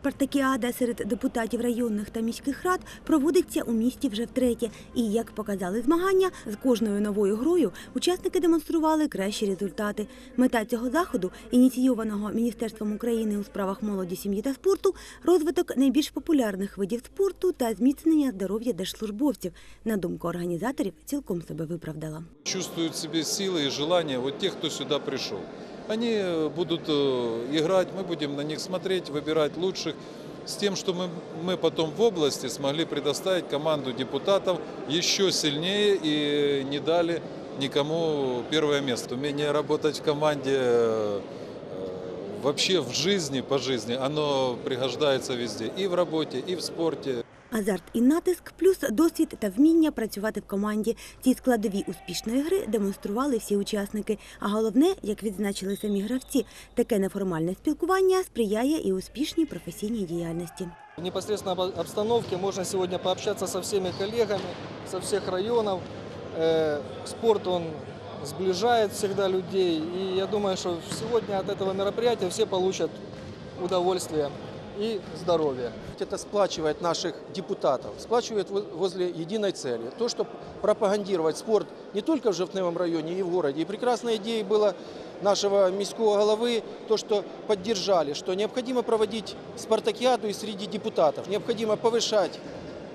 Спартакіада серед депутатів районних та міських рад проводиться у місті вже втретє. І як показали змагання, з кожною новою грою учасники демонстрували кращі результати. Мета цього заходу, ініційованого Міністерством України у справах молоді, сім'ї та спорту, розвиток найбільш популярних видів спорту та зміцнення здоров'я держслужбовців. На думку організаторів, цілком себе виправдала. чувствуют в себе силы и желания вот тех, кто сюда пришел. Они э, будут э, играть, мы будем на них смотреть, выбирать лучших, с тем, что мы, мы потом в области смогли предоставить команду депутатов еще сильнее и не дали никому первое место. Умение работать в команде э, вообще в жизни, по жизни, оно пригождается везде, и в работе, и в спорте. Азарт і натиск, плюс досвід та вміння працювати в команді. Ці складові успішної гри демонстрували всі учасники. А головне, як відзначили самі гравці, таке неформальне спілкування сприяє і успішній професійній діяльності. В непосредственной об- обстановке можно сегодня пообщаться со всеми коллегами со всех районов. Э, Спорт, он сближает всегда людей. И я думаю, что сегодня от этого мероприятия все получат удовольствие и здоровье. Это сплачивает наших депутатов, сплачивает во- возле единой цели. То, что пропагандировать спорт не только в Жовтневом районе, и в городе. И прекрасной идеей было нашего міського головы, то, что поддержали, что необходимо проводить спартакиаду и среди депутатов. Необходимо повышать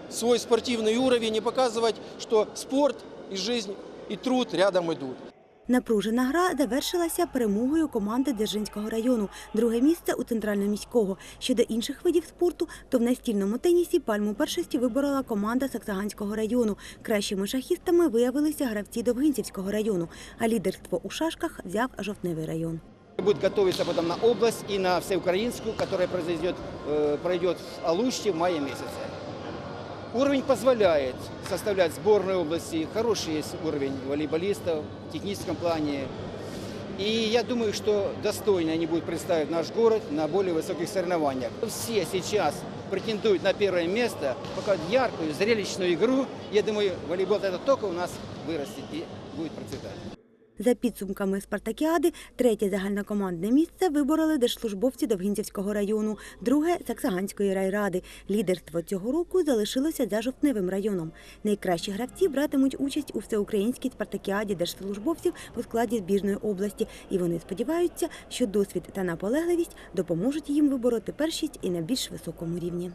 свой спортивный уровень и показывать, что спорт и жизнь и труд рядом идут. Напружена гра завершилася перемогою команди Дзержинського району. Друге місце у центрально-міського. Щодо інших видів спорту, то в настільному тенісі пальму першості виборола команда Саксаганського району. Кращими шахістами виявилися гравці Довгинцівського району, а лідерство у шашках взяв Жовтневий район. Будет готовиться потом на область и на всеукраинскую, которая произойдет, э, пройдет в Алуште в мае месяце. Уровень позволяет составлять сборные области. Хороший есть уровень волейболистов в техническом плане. И я думаю, что достойно они будут представить наш город на более высоких соревнованиях. Все сейчас претендуют на первое место, показывают яркую, зрелищную игру. Я думаю, волейбол это только у нас вырастет и будет процветать. За підсумками спартакіади, третє загальнокомандне місце вибороли держслужбовці Довгинцівського району, друге Саксаганської райради. Лідерство цього року залишилося за Жовтневим районом. Найкращі гравці братимуть участь у всеукраїнській спартакіаді держслужбовців у складі збірної області, і вони сподіваються, що досвід та наполегливість допоможуть їм вибороти першість і на більш високому рівні.